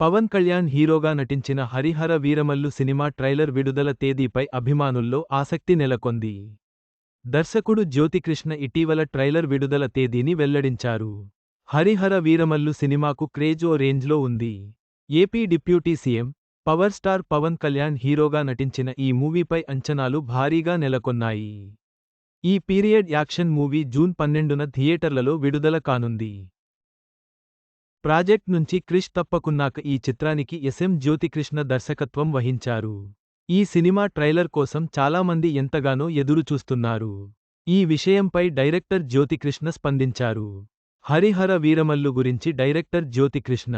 పవన్ కళ్యాణ్ హీరోగా నటించిన Harihara Veeramallu cinema trailer విడుదల తేదీపై అభిమానుల్లో ఆసక్తి నెలకొంది. దర్శకుడు జ్యోతికృష్ణ ఇటీవల ట్రైలర్ విడుదల తేదీని వెల్లడించారు. హరిహర వీరమల్లు సినిమాకు క్రేజ్ ఓ రేంజ్లో ఉంది. AP deputy CM power star Pawan Kalyan హీరోగా నటించిన ఈ మూవీపై అంచనాలు భారీగా నెలకొన్నాయి. ఈ పీరియడ్ యాక్షన్ మూవీ జూన్ పన్నెండున థియేటర్లలో విడుదల కానుంది. ప్రాజెక్ట్ నుంచి క్రిష్ తప్పకున్నాక ఈ చిత్రానికి ఎస్ఎం జ్యోతికృష్ణ దర్శకత్వం వహించారు. ఈ సినిమా ట్రైలర్ కోసం చాలామంది ఎంతగానో ఎదురుచూస్తున్నారు. ఈ విషయంపై డైరెక్టర్ జ్యోతికృష్ణ స్పందించారు. హరిహర వీరమల్లు గురించి డైరెక్టర్ జ్యోతికృష్ణ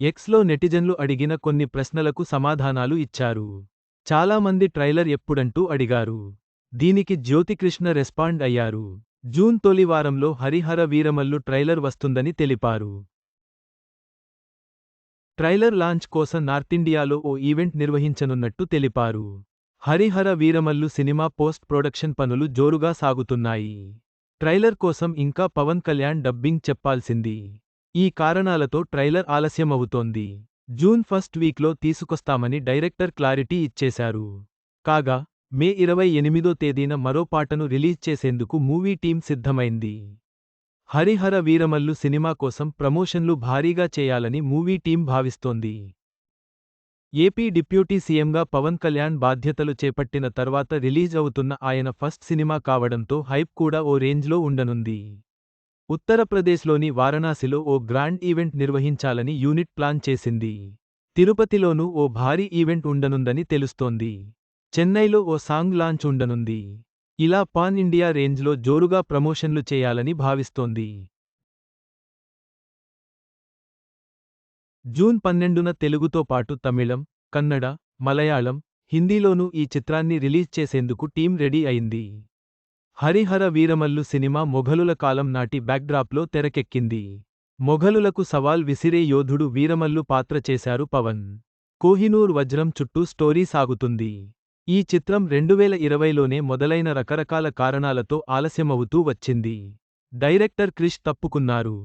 ఎక్స్లో నెటిజన్లు అడిగిన కొన్ని ప్రశ్నలకు సమాధానాలు ఇచ్చారు. చాలామంది ట్రైలర్ ఎప్పుడంటూ అడిగారు. దీనికి జ్యోతికృష్ణ రెస్పాండ్ అయ్యారు. జూన్ తొలి వారంలో హరిహర వీరమల్లు ట్రైలర్ వస్తుందని తెలిపారు. ట్రైలర్ లాంచ్ కోసం నార్తిండియాలో ఓ ఈవెంట్ నిర్వహించనున్నట్టు తెలిపారు. Hari Hara Veera Mallu cinema post production పనులు జోరుగా సాగుతున్నాయి. ట్రైలర్ కోసం ఇంకా పవన్ కళ్యాణ్ డబ్బింగ్ చెప్పాల్సింది. ఈ కారణాలతో ట్రైలర్ ఆలస్యమవుతోంది. జూన్ ఫస్ట్ వీక్లో తీసుకొస్తామని డైరెక్టర్ క్లారిటీ ఇచ్చేశారు. కాగా మే ఇరవై ఎనిమిదో తేదీన మరో పాటను రిలీజ్ చేసేందుకు మూవీ టీం సిద్ధమైంది. హరిహర వీరమల్లు సినిమా కోసం ప్రమోషన్లు భారీగా చేయాలని మూవీ టీం భావిస్తోంది. ఏపీ డిప్యూటీ సీఎంగా పవన్ కళ్యాణ్ బాధ్యతలు చేపట్టిన తర్వాత రిలీజ్ అవుతున్న ఆయన ఫస్ట్ సినిమా కావడంతో హైప్ కూడా ఓ రేంజ్లో ఉండనుంది. ఉత్తరప్రదేశ్లోని వారణాసిలో ఓ గ్రాండ్ ఈవెంట్ నిర్వహించాలని యూనిట్ ప్లాన్ చేసింది. తిరుపతిలోనూ ఓ భారీ ఈవెంట్ ఉండనుందని తెలుస్తోంది. చెన్నైలో ఓ సాంగ్ లాంచ్ ఉండనుంది. ఇలా పాన్ ఇండియా రేంజ్లో జోరుగా ప్రమోషన్లు చేయాలని భావిస్తోంది. జూన్ పన్నెండున తెలుగుతో పాటు తమిళం కన్నడ మలయాళం హిందీలోనూ ఈ చిత్రాన్ని రిలీజ్ చేసేందుకు టీం రెడీ అయింది. హరిహర వీరమల్లు సినిమా మొఘలుల కాలం నాటి బ్యాక్డ్రాప్లో తెరకెక్కింది. మొఘలులకు సవాల్ విసిరే యోధుడు వీరమల్లు పాత్ర చేశారు పవన్. కోహినూర్ వజ్రం చుట్టూ స్టోరీ సాగుతుంది. ఈ చిత్రం రెండువేల ఇరవైలోనే మొదలైన రకరకాల కారణాలతో ఆలస్యమవుతూ వచ్చింది. డైరెక్టర్ క్రిష్ తప్పుకున్నారు.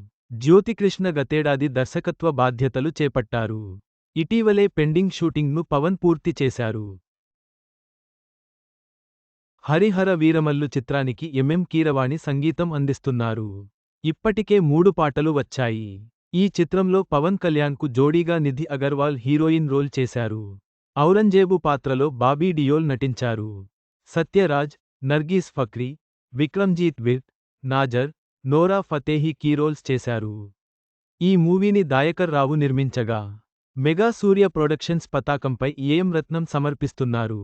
జ్యోతికృష్ణ గతేడాది దర్శకత్వ బాధ్యతలు చేపట్టారు. ఇటీవలే పెండింగ్ షూటింగ్ను పవన్ పూర్తి చేశారు. హరిహర వీరమల్లు చిత్రానికి ఎంఎం కీరవాణి సంగీతం అందిస్తున్నారు. ఇప్పటికే మూడు పాటలు వచ్చాయి. ఈ చిత్రంలో పవన్ కళ్యాణ్కు జోడీగా నిధి అగర్వాల్ హీరోయిన్ రోల్ చేశారు. ఔరంజేబు పాత్రలో బాబీ డియోల్ నటించారు. సత్యరాజ్ నర్గీస్ ఫక్రీ విక్రమ్జీత్ విర్ట్ నాజర్ నోరా ఫతేహి కీరోల్స్ చేశారు. ఈ మూవీని దాయకర్ రావు నిర్మించగా మెగా సూర్య ప్రొడక్షన్స్ పతాకంపై ఏఎం రత్నం సమర్పిస్తున్నారు.